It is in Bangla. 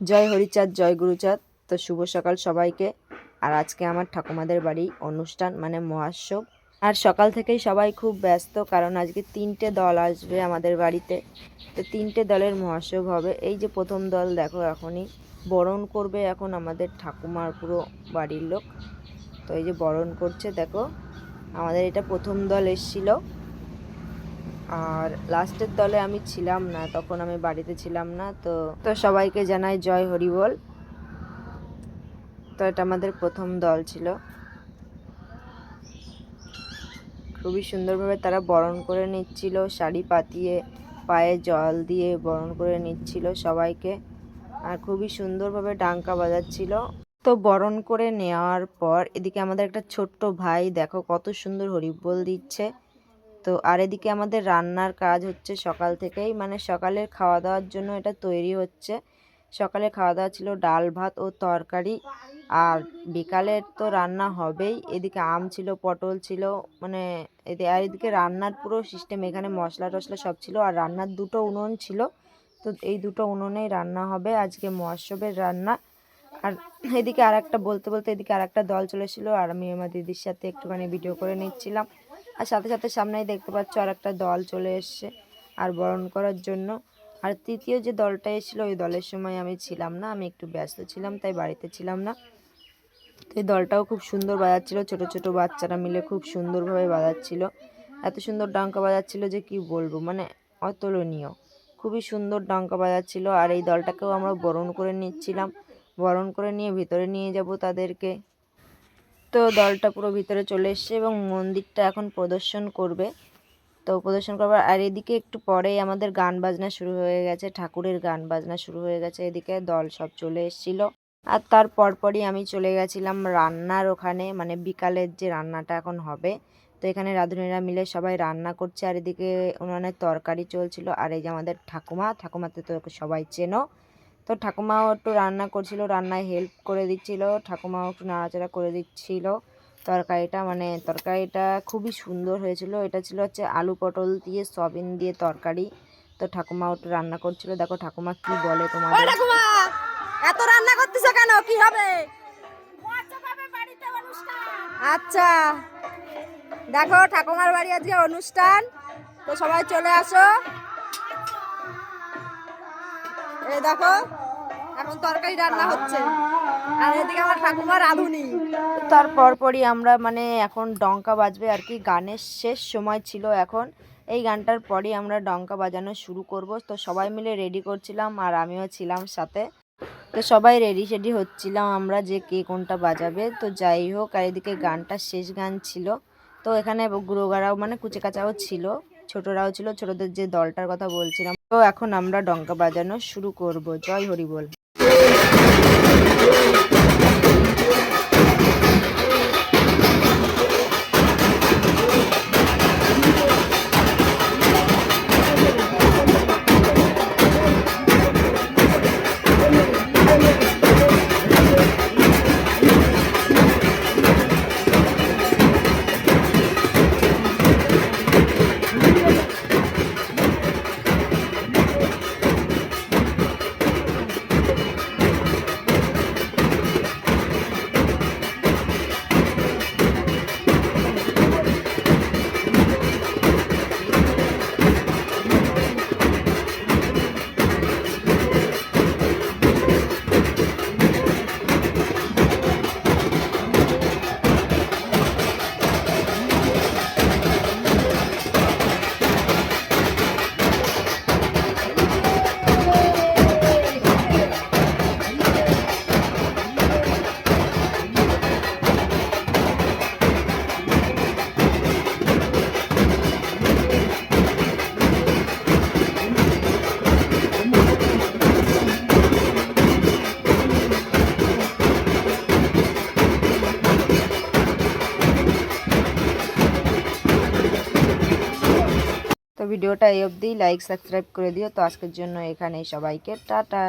জয় হরিচাঁদ, জয় গুরুচাঁদ। তো শুভ সকাল সবাইকে। আর আজকে আমার ঠাকুমাদের বাড়ি অনুষ্ঠান মানে মহাৎসব। আর সকাল থেকেই সবাই খুব ব্যস্ত, কারণ আজকে তিনটে দল আসবে আমাদের বাড়িতে। তো তিনটে দলের মহাৎসব হবে। এই যে প্রথম দল দেখো এখনই বরণ করবে এখন আমাদের ঠাকুমার পুরো বাড়ির লোক। তো এই যে বরণ করছে, দেখো। আমাদের এটা প্রথম দল এসছিল। আর লাস্টের দলে আমি ছিলাম না, তখন আমি বাড়িতে ছিলাম না, তো তো সবাইকে জানাই জয় হরিবল তো এটা আমাদের প্রথম দল ছিল। খুবই সুন্দরভাবে তারা বরণ করে নিচ্ছিল, শাড়ি পাতিয়ে, পায়ে জল দিয়ে বরণ করে নিচ্ছিল সবাইকে, আর খুবই সুন্দরভাবে ডাঙ্কা বাজাচ্ছিল। তো বরণ করে নেওয়ার পর এদিকে আমাদের একটা ছোট্ট ভাই, দেখো কত সুন্দর হরিবোল দিচ্ছে। তো আর এদিকে আমাদের রান্নার কাজ হচ্ছে সকাল থেকেই। মানে সকালের খাওয়া দাওয়ার জন্য এটা তৈরি হচ্ছে। সকালে খাওয়া দাওয়া ছিল ডাল, ভাত ও তরকারি। আর বিকালের তো রান্না হবেই। এদিকে আম ছিল, পটল ছিল মানে এদিকে আর এদিকে রান্নার পুরো সিস্টেম এখানে মশলা টশলা সব ছিল। আর রান্নার দুটো উনুন ছিল। তো এই দুটো উনুনেই রান্না হবে আজকে মহোৎসবের রান্না। আর এদিকে আর একটা বলতে বলতে এদিকে আর একটা দল চলে এসেছিল। আর আমি আমার দিদির সাথে একটুখানি ভিডিও করে নিচ্ছিলাম। আর সাথে সাথে সামনেই দেখতে পাচ্ছ আর একটা দল চলে এসছে আর বরণ করার জন্য। আর তৃতীয় যে দলটা এসেছিল, ওই দলের সময় আমি ছিলাম না, আমি একটু ব্যস্ত ছিলাম, তাই বাড়িতে ছিলাম না। তো এই দলটাও খুব সুন্দর বাজাচ্ছিল, ছোট ছোট বাচ্চারা মিলে খুব সুন্দরভাবে বাজাচ্ছিল। এত সুন্দর ডাঙ্কা বাজাচ্ছিল যে কি বলব মানে অতুলনীয়। খুবই সুন্দর ডাঙ্কা বাজাচ্ছিল আর এই দলটাকেও আমরা বরণ করে নিচ্ছিলাম। বরণ করে নিয়ে ভিতরে নিয়ে যাব তাদেরকে। তো দলটা পুরো ভিতরে চলে এসছে এবং মন্দিরটা এখন প্রদর্শন করবে। তো প্রদর্শন করবার আর এদিকে একটু পরেই আমাদের গান বাজনা শুরু হয়ে গেছে, ঠাকুরের গান বাজনা শুরু হয়ে গেছে, এদিকে দল সব চলে এসেছিল। আর তার পরপরই আমি চলে গেছিলাম রান্নার ওখানে মানে বিকালের যে রান্নাটা এখন হবে। তো এখানে রাঁধুনিরা মিলে সবাই রান্না করছে, আর এদিকে উনানের তরকারি চলছিল। আর এই যে আমাদের ঠাকুমা, ঠাকুমাতে তো সবাই চেনো। তো ঠাকুমাও একটু রান্না করছিল, রান্নায় হেল্প করে দিচ্ছিল, ঠাকুমাও একটু নাড়াচাড়া করে দিচ্ছিল। তরকারিটা মানে তরকারিটা খুবই সুন্দর হয়েছিল। এটা ছিল হচ্ছে আলু পটল দিয়ে সয়াবিন দিয়ে তরকারি। তো ঠাকুমাও একটু রান্না করছিল। দেখো ঠাকুমা কি বলে তোমাদের। এত রান্না করতেছো কেন? কি হবে? আচ্ছা দেখো ঠাকুমার বাড়ি আজকে অনুষ্ঠান। তো সবাই চলে আসো। এই দেখো, এখন তরকারি রান্না হচ্ছে। আর এদিকে আমার ঠাকুমা রাঁধুনি। আমরা মানে এখন ডঙ্কা বাজবে আর কি, গানের শেষ সময় ছিল এখন। এই গানটার পরই আমরা ডঙ্কা বাজানো শুরু করব। তো সবাই মিলে রেডি করছিলাম আর আমিও ছিলাম সাথে। তো সবাই রেডি সেডি হচ্ছিলাম আমরা যে কে কোনটা বাজাবে। তো যাই হোক, আর এদিকে গানটা শেষ গান ছিল। তো এখানে গুরুগারাও মানে কুচেকাচাও ছিল। ছোটরাও ছিল, ছোটদের যে দলটার কথা বলছিলাম। তো এখন আমরা ডঙ্কা বাজানো শুরু করব। জয় হরি বল। তো ভিডিওটা এই অবধি। লাইক সাবস্ক্রাইব করে দিও। তো আজকের জন্য এখানেই সবাইকে। টাটা।